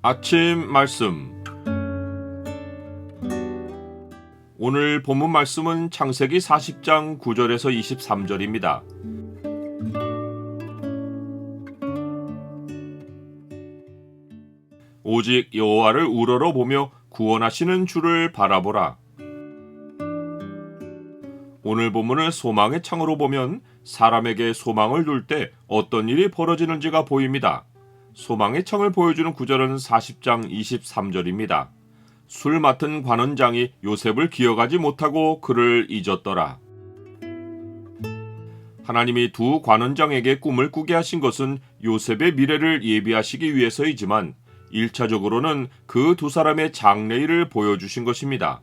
아침 말씀 오늘 본문 말씀은 창세기 40장 9절에서 23절입니다. 오직 여호와를 우러러 보며 구원하시는 주를 바라보라. 오늘 본문을 소망의 창으로 보면 사람에게 소망을 둘 때 어떤 일이 벌어지는지가 보입니다. 소망의 창을 보여주는 구절은 40장 23절입니다. 술 맡은 관원장이 요셉을 기억하지 못하고 그를 잊었더라. 하나님이 두 관원장에게 꿈을 꾸게 하신 것은 요셉의 미래를 예비하시기 위해서이지만 1차적으로는 그 두 사람의 장래일을 보여주신 것입니다.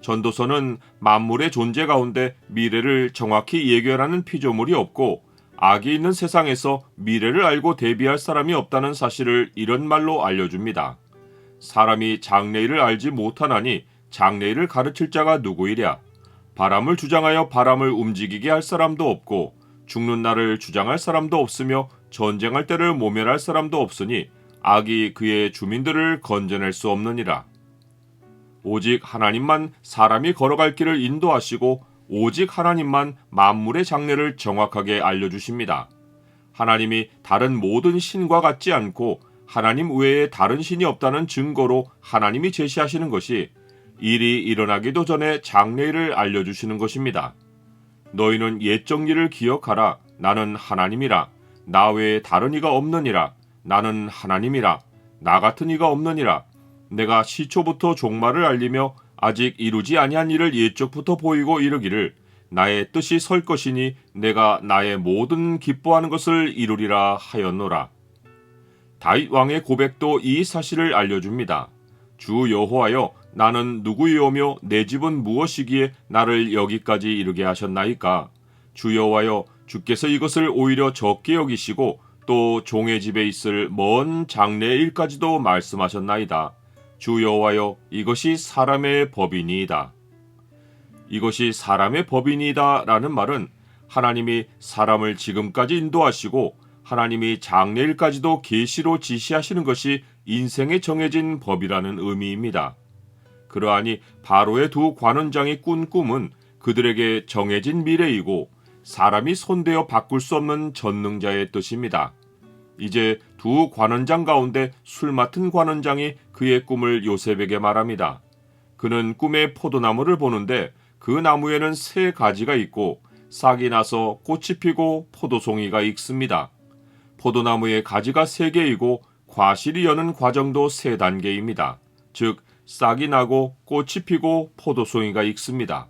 전도서는 만물의 존재 가운데 미래를 정확히 예견하는 피조물이 없고 악이 있는 세상에서 미래를 알고 대비할 사람이 없다는 사실을 이런 말로 알려줍니다. 사람이 장래일을 알지 못하나니 장래일을 가르칠 자가 누구이랴? 바람을 주장하여 바람을 움직이게 할 사람도 없고 죽는 날을 주장할 사람도 없으며 전쟁할 때를 모면할 사람도 없으니 악이 그의 주민들을 건져낼 수 없느니라. 오직 하나님만 사람이 걸어갈 길을 인도하시고 오직 하나님만 만물의 장래를 정확하게 알려주십니다. 하나님이 다른 모든 신과 같지 않고 하나님 외에 다른 신이 없다는 증거로 하나님이 제시하시는 것이 일이 일어나기도 전에 장래를 알려주시는 것입니다. 너희는 옛적 일을 기억하라. 나는 하나님이라. 나 외에 다른 이가 없느니라. 나는 하나님이라. 나 같은 이가 없느니라. 내가 시초부터 종말을 알리며 아직 이루지 아니한 일을 예적부터 보이고 이르기를 나의 뜻이 설 것이니 내가 나의 모든 기뻐하는 것을 이루리라 하였노라. 다윗 왕의 고백도 이 사실을 알려줍니다. 주 여호와여 나는 누구이오며 내 집은 무엇이기에 나를 여기까지 이르게 하셨나이까? 주 여호와여 주께서 이것을 오히려 적게 여기시고 또 종의 집에 있을 먼 장래의 일까지도 말씀하셨나이다. 주 여호와여 이것이 사람의 법이니이다. 이것이 사람의 법이니이다라는 말은 하나님이 사람을 지금까지 인도하시고 하나님이 장래일까지도 계시로 지시하시는 것이 인생에 정해진 법이라는 의미입니다. 그러하니 바로의 두 관원장이 꾼 꿈은 그들에게 정해진 미래이고 사람이 손대어 바꿀 수 없는 전능자의 뜻입니다. 이제 두 관원장 가운데 술 맡은 관원장이 그의 꿈을 요셉에게 말합니다. 그는 꿈에 포도나무를 보는데 그 나무에는 세 가지가 있고 싹이 나서 꽃이 피고 포도송이가 익습니다. 포도나무의 가지가 세 개이고 과실이 여는 과정도 세 단계입니다. 즉 싹이 나고 꽃이 피고 포도송이가 익습니다.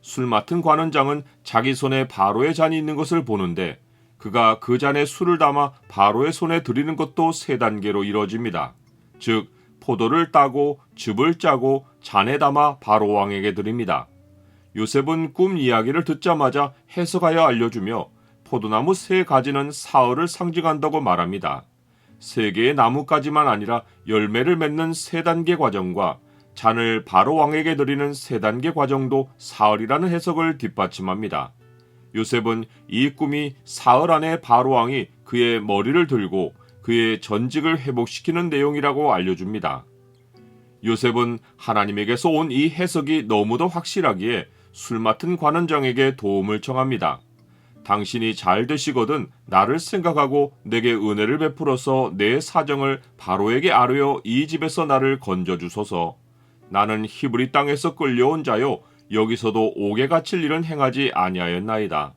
술 맡은 관원장은 자기 손에 바로의 잔이 있는 것을 보는데 그가 그 잔에 술을 담아 바로의 손에 드리는 것도 세 단계로 이루어집니다. 즉 포도를 따고 즙을 짜고 잔에 담아 바로 왕에게 드립니다. 요셉은 꿈 이야기를 듣자마자 해석하여 알려주며 포도나무 세 가지는 사흘을 상징한다고 말합니다. 세 개의 나무까지만 아니라 열매를 맺는 세 단계 과정과 잔을 바로 왕에게 드리는 세 단계 과정도 사흘이라는 해석을 뒷받침합니다. 요셉은 이 꿈이 사흘 안에 바로 왕이 그의 머리를 들고 그의 전직을 회복시키는 내용이라고 알려줍니다. 요셉은 하나님에게서 온 이 해석이 너무도 확실하기에 술 맡은 관원장에게 도움을 청합니다. 당신이 잘 되시거든 나를 생각하고 내게 은혜를 베풀어서 내 사정을 바로에게 아뢰어 이 집에서 나를 건져 주소서. 나는 히브리 땅에서 끌려온 자요 여기서도 옥에 갇힐 일은 행하지 아니하였나이다.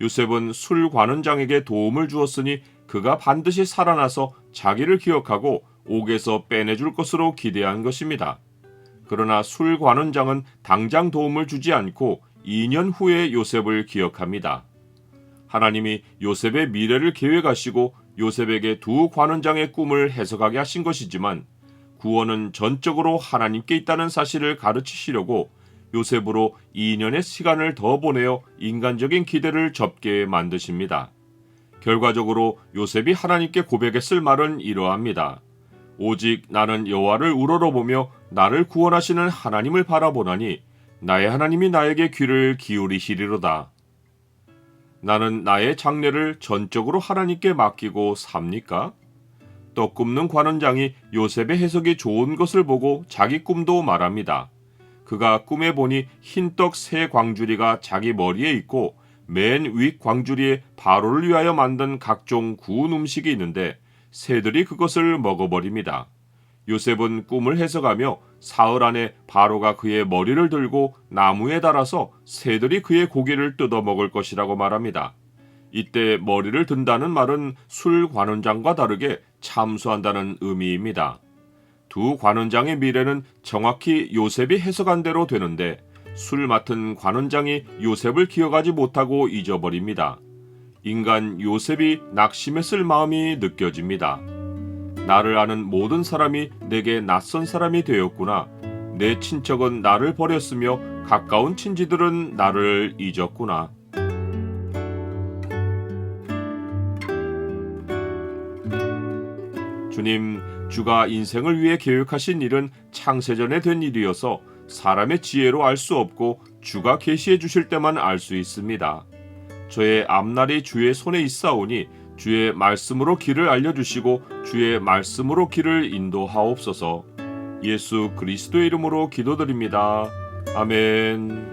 요셉은 술 관원장에게 도움을 주었으니 그가 반드시 살아나서 자기를 기억하고 옥에서 빼내줄 것으로 기대한 것입니다. 그러나 술 관원장은 당장 도움을 주지 않고 2년 후에 요셉을 기억합니다. 하나님이 요셉의 미래를 계획하시고 요셉에게 두 관원장의 꿈을 해석하게 하신 것이지만 구원은 전적으로 하나님께 있다는 사실을 가르치시려고 요셉으로 2년의 시간을 더 보내어 인간적인 기대를 접게 만드십니다. 결과적으로 요셉이 하나님께 고백했을 말은 이러합니다. 오직 나는 여호와를 우러러보며 나를 구원하시는 하나님을 바라보나니 나의 하나님이 나에게 귀를 기울이시리로다. 나는 나의 장래를 전적으로 하나님께 맡기고 삽니까? 떡 굽는 관원장이 요셉의 해석이 좋은 것을 보고 자기 꿈도 말합니다. 그가 꿈에 보니 흰떡 세 광주리가 자기 머리에 있고 맨 윗 광주리에 바로를 위하여 만든 각종 구운 음식이 있는데 새들이 그것을 먹어버립니다. 요셉은 꿈을 해석하며 사흘 안에 바로가 그의 머리를 들고 나무에 달아서 새들이 그의 고기를 뜯어 먹을 것이라고 말합니다. 이때 머리를 든다는 말은 술 관원장과 다르게 참수한다는 의미입니다. 두 관원장의 미래는 정확히 요셉이 해석한 대로 되는데 술 맡은 관원장이 요셉을 기억하지 못하고 잊어버립니다. 인간 요셉이 낙심했을 마음이 느껴집니다. 나를 아는 모든 사람이 내게 낯선 사람이 되었구나. 내 친척은 나를 버렸으며 가까운 친지들은 나를 잊었구나. 주님, 주가 인생을 위해 계획하신 일은 창세전에 된 일이어서 사람의 지혜로 알 수 없고 주가 계시해 주실 때만 알 수 있습니다. 저의 앞날이 주의 손에 있사오니 주의 말씀으로 길을 알려주시고 주의 말씀으로 길을 인도하옵소서. 예수 그리스도의 이름으로 기도드립니다. 아멘.